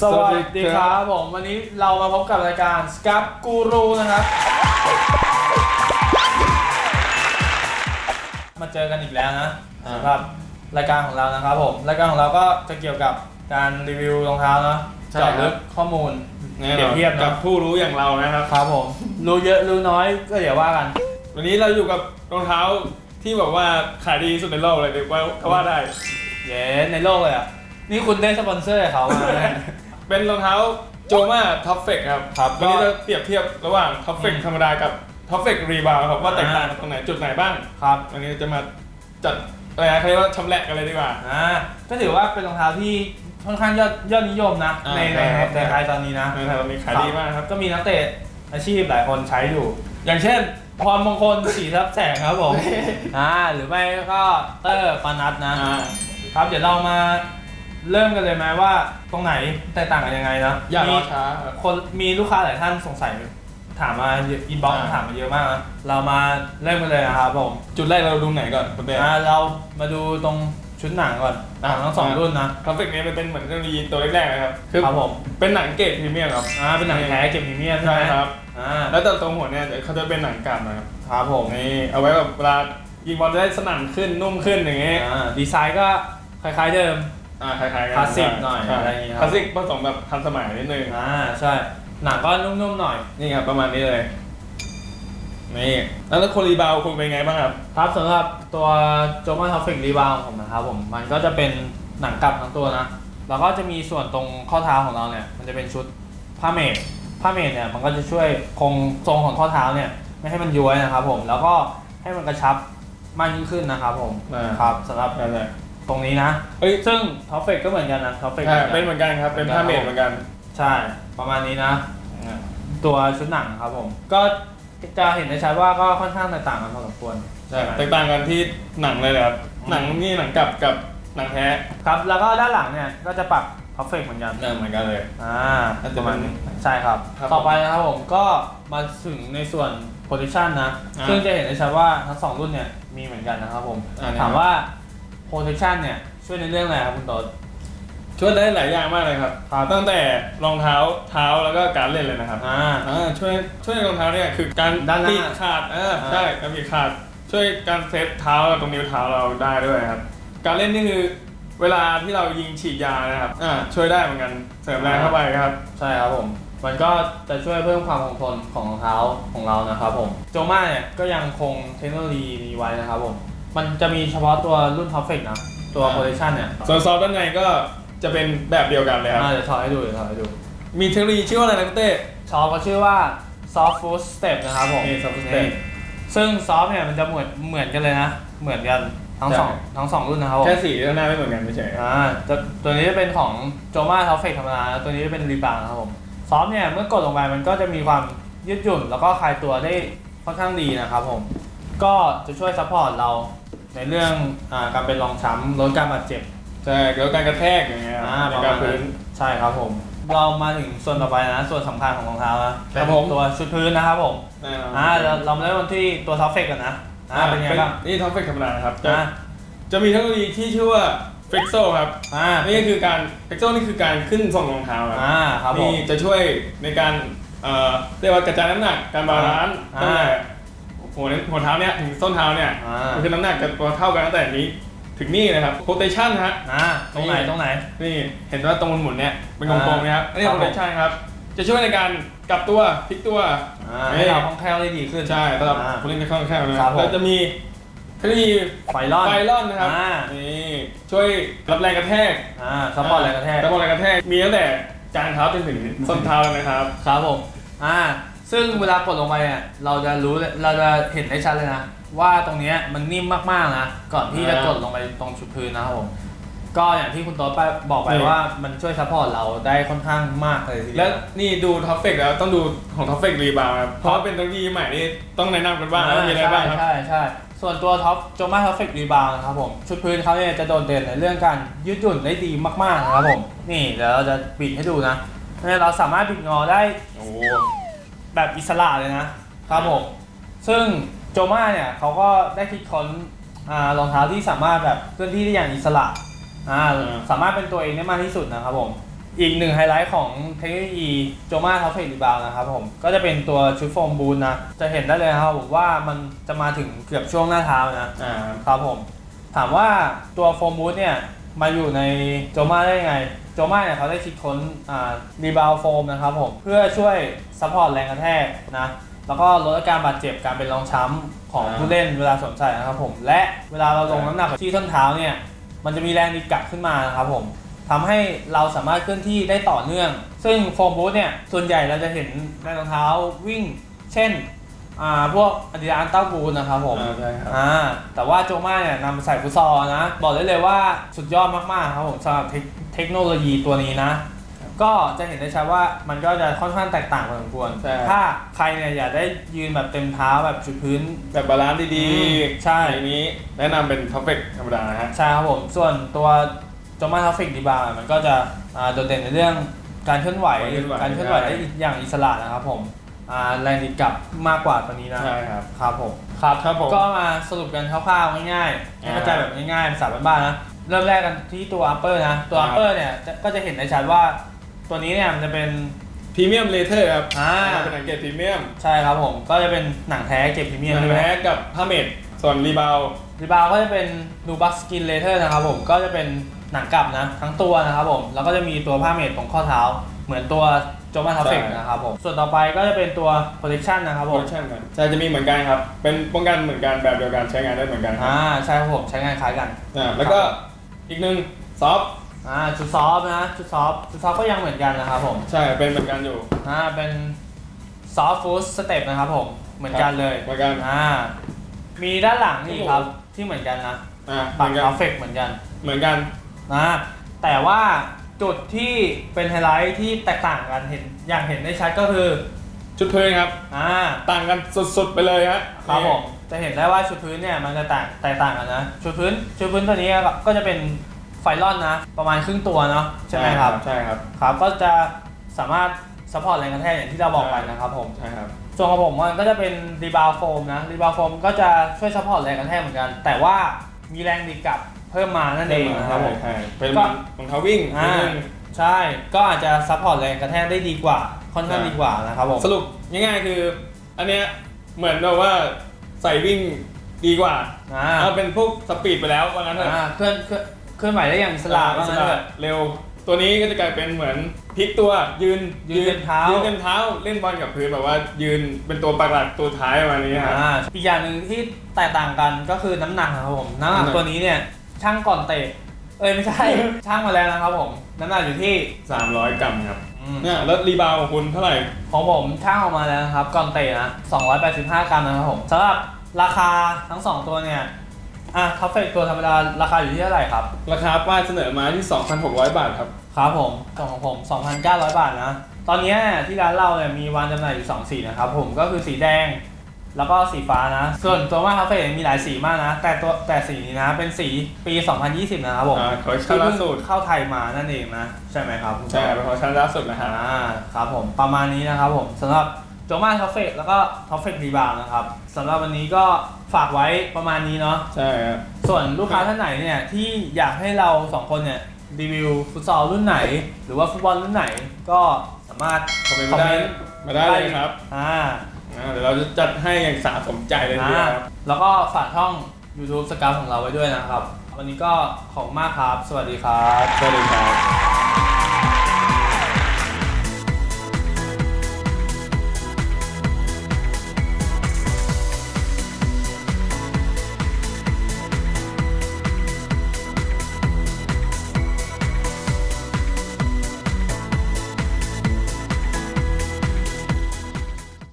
สวัสดีครับผมวันนี้เรามาพบกับรายการ s c a p Guru นะครับ มาเจอกันอีกแล้วนะอ่า สำหรับรายการของเรานะครับผมรายการของเราก็จะเกี่ยวกับการรีวิวรองเท้าเนาะใช่เจาะครัลึบกข้อมูลแน่เปรียบเทียบกับนะผู้รู้อย่างเรานะครับ ครับผมรู้เยอะรู้น้อยก็เดี๋ยวว่ากันวันนี้เราอยู่กับรองเท้าที่บอกว่าขายดีที่สุดในโลกเลยเรียกว่าก็ว่าได้ เย้ในโลกเลยอะ นี่คุณได้สปอนเซอร์กับเขามานะเป็นรองเท้าโจมาท็อปเฟกครับครับวันนี้ก็ จะเปรียบเทียบระหว่างท็อปเฟกอืม ธรรมดากับท็อปเฟกรีบาวครับว่าแตกต่างอ่ากันตรงไหนจุดไหนบ้าง ครับวันนี้จะมาจัดอะไรนะเขาเรียกว่าชำแหละกันเลยดีกว่า อ่าก็ถือว่าเป็นรองเท้าที่ค่อนข้างยอดยอดนิยมนะ อ่าในในใช่ครับ ในไทยตอนนี้นะในไทยตอนนี้ขายดีมากครับ ก็มีนักเตะอาชีพหลายคนใช้อยู่ อย่างเช่น พรมงคลสีทับแสงครับผม อ่าหรือไม่ก็เตอร์ปานัทนะ อ่า ครับเดี๋ยวเรามา เริ่มกันเลยไหมว่าตรงไหนแตกต่างกันยังไงนะอย่ารมีอช้าครับคนมีลูกค้าหลายท่านสงสัยถามมาอินบ็อกซ์อ่า ถามมาเยอะมากนะเรามาเริ่มกันเลยนะครับผมจุดแรกเราดูไหนก่อนคุณเบน อ่าเรามาดูตรงชุดหนังก่อนหนังทั้งสองรุ่นนะท็อปเฟกนี้มันเป็นเหมือนเทคโนโลยีตัวแรกๆนะครับคือครับผมเป็นหนังเกรดพรีเมียมครับอ่าเป็นหนังแท้เก็บพรีเมียมใช่ใช่ไหมครับ อ่าแล้วแต่ตรงหัวเนี่ยเขาจะเป็นหนังกลับนะครับครับผมนี่เอาไว้แบบเวลายิงบอลจะได้สนั่นขึ้นนุ่มขึ้นอย่างเงี้ยอ่าดีไซน์ก็คล้ายๆเดิม อ่าคล้ายๆกันคลาสสิกหน่อยใช่อะไรอย่างเงี้ยครับ คลาสสิกผสมแบบทันสมัยนิดนึงอ่าใช่ หนังก็นุ่มๆหน่อย นี่ครับประมาณนี้เลย นี่ แล้วแล้วคนรีบาวด์คุณเป็นไงบ้างครับ ครับสำหรับตัวโจมาท็อฟฟิกรีบาวของผมนะครับผมมันก็จะเป็นหนังกลับทั้งตัวนะ แล้วก็จะมีส่วนตรงข้อเท้าของเราเนี่ยมันจะเป็นชุดผ้าเมดผ้าเมดเนี่ยมันก็จะช่วยคงทรงของข้อเท้าเนี่ยไม่ให้มันย้วยนะครับผมแล้วก็ให้มันกระชับมากยิ่งขึ้นนะครับผมอ่า ครับสำหรับ นั่นแหละ ตรงนี้นะ เอ้ยซึ่งท็อฟฟิกก็เหมือนกันนะท็อฟฟิกใช่เป็นเหมือนกันครับ เป็นผ้าเมดเหมือนกัน ใช่ ประมาณนี้นะ ตัวชุดหนังครับผม ก็จะเห็นได้ชัดว่าก็ค่อนข้างแตกต่างกันพอสมควรใช่ แตกต่างกันที่หนังเลยแหละครับ หนังนี่หนังกลับกับหนังแท้ครับ แล้วก็ด้านหลังเนี่ยก็จะปรับพัฟเฟกเหมือนกัน เหมือนกันเลย อ่าน่าปจะระเป็มาณนนี้ใช่ครับ ครับต่อไปนะครับผมก็มาถึงในส่วน position นะ อ่าซึ่งจะเห็นได้ชัดว่าทั้งสองรุ่นเนี่ยมีเหมือนกันนะครับผม อ่าถามว่า position เนี่ยช่วยในเรื่องอะไรครับคุณโต๊ดช่วยได้หลายอย่างมากเลยครับครับตั้งแต่รองเท้าเท้าแล้วก็การเล่นเลยนะครับอ่า อ่าช่วยช่วยรองเท้าเนี่ยคือการด้านหน้าปีกขาดเอออ่าใช่การปีกขาด ช่วยการเซฟเท้าเราตรงนิ้วเท้าเราได้ด้วยครับ การเล่นนี่คือเวลาที่เรายิงฉีดยานะครับอ่าช่วยได้เหมือนกันเสริมแรงเข้าไปครับ ใช่ครับผม มันก็จะช่วยเพิ่มความคงทนของรองเท้าของเรานะครับผม โจมาเนี่ยก็ยังคงเทคโนโลยีนี้ไว้นะครับผม มันจะมีเฉพาะตัวรุ่น Perfect นะตัวอ่า position เนี่ยส่วนซอฟต์ด้านในก็จะเป็นแบบเดียวกันเลยครับ อ่าเดี๋ยวถอดให้ดูเดี๋ยวถอดให้ดูมีเทคโนโลยีชื่อว่าอะไรนะคุณเต้ ซอฟก็ชื่อว่า soft foot step นะครับผมนี่ soft foot นี่ step ซึ่งซอฟเนี่ยมันจะเหมือนเหมือนกันเลยนะ เหมือนกันทั้งสองใช่ ทั้งสองรุ่นนะครับผมแค่สีด้านหน้าไม่เหมือนกันไม่ใช่ครับอ่าตัวตัวนี้จะเป็นของโจมาท็อฟเฟกธรรมดาแล้วตัวนี้จะเป็นรีบาวนะครับผมซอฟเนี่ยเมื่อกดลงไปมันก็จะมีความยืดหยุ่น แล้วก็คลายตัวได้ค่อนข้างดีนะครับผมก็จะช่วยซัพพอร์ตเรา ในเรื่องอาการเป็นรองช้ำลดการบาดเจ็บใช่แล้วการกระแทกอย่างเงี้ยอ่าในประกามาณรพื้นั้นน ใช่ครับผม เรามาถึงส่วนต่อไปนะ ส่วนสำคัญของรองเท้านะเป็นผม ตัวชุดพื้นนะครับผมแน่นอนอ่าเราเรามาเริ่มกันที่ตัวท็อฟเฟกกันนะอ่าเป็นไงบ้างนี่ท็อปเฟกธรรมดานะครับจะอ่าจะมีเทคโนโลยีที่ชื่อว่า Flexo ครับอ่านี่ก็คือการ Flexo นี่คือการขึ้นส่งรองเท้าครับ อ่าครับผม นี่จะช่วยในการเอ่อเรียกว่ากระจายน้ำหนัก การบาลานซ์อ่าตั้งแต่ หัวหัวเท้าเนี่ยถึงส้นเท้าเนี่ยอ่า คือน้ำหนักจะตัวเท่ากันตั้งแต่นี้ถึงนี่นะครับ rotation ฮะ อ่าตรงไหนนี่ตรงไหน นี่เห็นว่าตรงหมุนๆเนี่ยเป็นกลมๆนะครับอันนี้ ครับผม rotation ครับ จะช่วยในการกลับตัวพลิกตัว อ่าให้เราคล่องแคล่วได้ดีขึ้น ใช่สำหรับอ่าผู้เล่นที่คล่องแคล่วนะคครัรับบผม แล้วจะมีเทคโนโลยีไฟลอน ไฟลอนนะครับอ่า นี่ช่วยรับแรงกระแทกอ่าซัพพอร์ตแรงกระแทก ซัพพอร์ตแรงกระแทกมีตั้งแต่จานเท้าจนถึงส้นเท้าเลยนะครับ ครับผม อ่า ซึ่งเวลากดลงไปเนี่ยเราจะรู้เลยเราจะเห็นได้ชัดเลยนะ ว่าตรงเนี้ยมันนิ่มมากๆนะ ก่อนที่จะอ่ากดลงไปตรงชุดพื้นนะครับผมก็อย่างที่คุณโต๊ดไปบอกไปนี่ว่ามันช่วยซัพพอร์ตเราได้ค่อนข้างมากเลยทีเดีและยวนี่ดูท็อปเฟกแล้วต้องดูของท็อปเฟกรีบาวครับเพราะว่าเป็นเทคโนโลยีใหม่นี่ต้องแนะนำกันบ้างว่ามีอะไรบ้างครับ ใช่ใช่ใช่ส่วนตัวท็อปโจมาท็อปเฟกรีบาวนะครับผมชุดพื้นเขาเนี่ยจะโดดเด่นในเรื่องการยืดหยุ่นได้ดีมากๆนะครับผมนี่เดี๋ยวเราจะบิดให้ดูนะเนี่ยเราสามารถบิดงอได้ โอ้ แบบอิสระเลยนะครับผมซึ่งโจมาเนี่ยเขาก็ได้คิดค้นอ่ารองเท้าที่สามารถแบบเคลื่อนที่ได้อย่างอิสระอ่าสามารถเป็นตัวเองได้มากที่สุดนะครับผมอีกหนึ่งไฮไลท์ของเทคโนโลยีโจมาท็อปเฟกรีบาวนะครับผมก็จะเป็นตัวชุดโฟมบูนนะจะเห็นได้เลยนะครับผมว่ามันจะมาถึงเกือบช่วงหน้าเท้านะ อ่า ครับผมถามว่าตัวโฟมบูทเนี่ย มาอยู่ในโจมาได้ยังไง โจมาเนี่ยเขาได้คิดค้นอ่ารีบาวโฟมนะครับผม เพื่อช่วยซัพพอร์ตแรงกระแทกนะ แล้วก็ลดอาการบาดเจ็บการเป็นรองช้ำของผู้เล่นเวลาสวมใส่นะครับผม และเวลาเราลงน้ำหนักที่ส้นเท้าเนี่ย มันจะมีแรงดีดกลับขึ้นมานะครับผมทำให้เราสามารถเคลื่อนที่ได้ต่อเนื่อง ซึ่งโฟมบูทเนี่ย ส่วนใหญ่เราจะเห็นในรองเท้าวิ่ง เช่น อ่าพวกอาดิดาสต้าบูนนะครับผมอ่าใช่ครับ อ่าแต่ว่าโจมาเนี่ยนำมาใส่ฟุตซอลนะ บอกได้เลยว่าสุดยอดมากๆครับผมสำหรับเทคเทคโนโลยีตัวนี้นะ ก็จะเห็นได้ชัดว่ามันก็จะค่อนข้างแตกต่างพอสมควร ใช่ ถ้าใครเนี่ยอยากได้ยืนแบบเต็มเท้าแบบจุดพื้น แบบบาลานซ์ดีอืมๆใช่อันนี้แนะนำเป็นท็อปเฟกธรรมดานะฮะ ใช่ครับผม ส่วนตัวจอมาทราฟิกดีบาร์มันก็จะอ่าโดดเด่นในเรื่องการเคลื่อนไหว การเคลื่อนไหว การเคลื่อนไหวได้อย่างอิสระนะครับผม อ่าแรงดีดกลับมากกว่าตัวนี้นะใช่ครับ ครับผมครับครับผมก็มาสรุปกันคร่าวๆง่ายๆให้เข้าใจแบบง่ายๆภาษาบ้านๆนะเริ่มแรกกันที่ตัว upper นะตัวครับ upper เนี่ยจะก็จะเห็นได้ชัดว่าตัวนี้เนี่ยมันจะเป็นพรีเมียมเลเทอร์ครับอ่าเป็นหนังเกรดพรีเมียมใช่ครับผมก็จะเป็นหนังแท้เก็บพรีเมียมหนังใช่ไหมแท้กับผ้าเมดส่วนรีบาวรีบาวก็จะเป็นนูบักสกินเลเทอร์นะครับผมก็จะเป็นหนังกลับนะทั้งตัวนะครับผมแล้วก็จะมีตัวผ้าเมดตรงข้อเท้า เหมือนตัว โจมาทาเฟกนะครับผม ส่วนต่อไปก็จะเป็นตัว protection นะครับโปผรมดักชั่นกันใช่จะมีเหมือนกันครับ เป็นป้องกันเหมือนกันแบบเดียวกันใช้งานได้เหมือนกันครับอ่าใช่ครับผมใช้งานคล้ายกัน อ่าแล้วก็อีกหนึ่งซอฟอ่าชุดซอฟต์นะชุดซอฟต์ชุดซอฟต์ก็ยังเหมือนกันนะครับผม ใช่เป็นเหมือนกันอยู่ อ่าเป็นซอฟต์ฟู้ดสเต็ปนะครับผม เหมือนกันเลยเหมือนกัน อ่ามีด้านหลังนี่ครับที่เหมือนกันนะอ่าเหปัมืกอนกันเอฟเฟกเหมือนกันเหมือนกัน นะแต่ว่า จุดที่เป็นไฮไลท์ที่แตกต่างกันเห็นอย่างเห็นได้ชัดก็คือชุดพื้นครับ อ่าต่างกันสุดๆไปเลยฮะครับผมจะเห็นได้ว่าชุดพื้นเนี่ยมันจะแตกแตกต่างกันนะชุดพื้นชุดพื้นตัวนี้ก็จะเป็นไฟลอนนะ ประมาณครึ่งตัวเนาะใช่ไหมครับใช่ครับครับ ก็จะสามารถซัพพอร์ตแรงกระแทกอย่างที่เราบอกไปนะครับผมใช่ครับส่วนของผมมันก็จะเป็นรีบาวโฟมนะรีบาวโฟมก็จะช่วยซัพพอร์ตแรงกระแทกเหมือนกัน แต่ว่ามีแรงดีดกลับ เพิ่มมานั่นเองนะครับผม ใช่เป็นก็ รองเท้าวิ่งอ่านิดนึงใช่ก็อาจจะซัพพอร์ตแรงกระแทกได้ดีกว่า ค่อนข้างใช่ดีกว่านะครับผมสรุปง่ายๆคือ อันเนี้ยเหมือนแบบว่าใส่วิ่งดีกว่าอ่าเอาเป็นพวกสปีดไปแล้วว่างั้นเถอะอ่าเคลื่อนเคลื่อนเคลื่อนไหวได้อย่างอิสระว่าอิสงั้นระเถอะ เร็ว ตัวนี้ก็จะกลายเป็นเหมือนพลิกตัวยืนยืนเต็มเท้ายื นเต็มเท้าเล่นบอลกับพื้นแบบว่ายืนเป็นตัวปักหลักตัวท้ายประมาณนี้ครับ อ่าอีกอย่างหนึ่งที่แตกต่างกันก็คือน้ำหนักนะครับผมน้ำหนักน้ำหนัก ตัวนี้เนี่ย ช่างก่อนเตะ เอ้ยไม่ใช่ ช่างมาแล้วนะครับผม น้ำหนักอยู่ที่300 กรัมครับอืมเนี่ยแล้วรีบาวของคุณเท่าไหร่ ของผมช่างออกมาแล้วนะครับ ก่อนเตะนะ285 กรัมนะครับผมสำหรับราคาทั้ง2ตัวเนี่ย อะท็อปเฟกตัวธรรมดาราคาอยู่ที่เท่าไหร่ครับ ราคาป้ายเสนอมาที่ 2,600 บาทครับ ครับผมส่วนของผม 2,900 บาทนะ ตอนนี้ที่ร้านเราเนี่ยมีวางจำหน่ายอยู่ 2 สีนะครับผมก็คือสีแดง แล้วก็สีฟ้านะ ส่วนตัวมาคาเฟ่มีหลายสีมากนะ แต่ตัวแต่สีนี้นะ เป็นสีปี 2020 นะครับผมอ่าขอที่ชั้นล่าเพิ่งสุดเข้าไทยมานั่นเองนะ ใช่ไหมครับคุณใช่เป็นของชั้นล่าสุดนะฮะ อ่าครับผมประมาณนี้นะครับผมสำหรับโจมาท็อฟเฟกแล้วก็ท็อฟเฟกรีบาวนะครับสำหรับวันนี้ก็ฝากไว้ประมาณนี้เนาะ ใช่ครับ ส่วนลูกค้าท่านไหนเนี่ยที่อยากให้เราสองคนเนี่ยรีวิวฟุตซอลรุ่นไหน หรือว่าฟุตบอลรุ่นไหนก็สามารถ คอมเมนต์มาได้มาได้เลยครับ อ่า อ่าเดี๋ยวเราจะจัดให้อย่างสาสมใจเลยทีเดียวอ่าครับ แล้วก็ฝากช่อง YouTube สกาวของเราไว้ด้วยนะครับ วันนี้ก็ขอบคุณมากครับ สวัสดีครับ สวัสดีครับ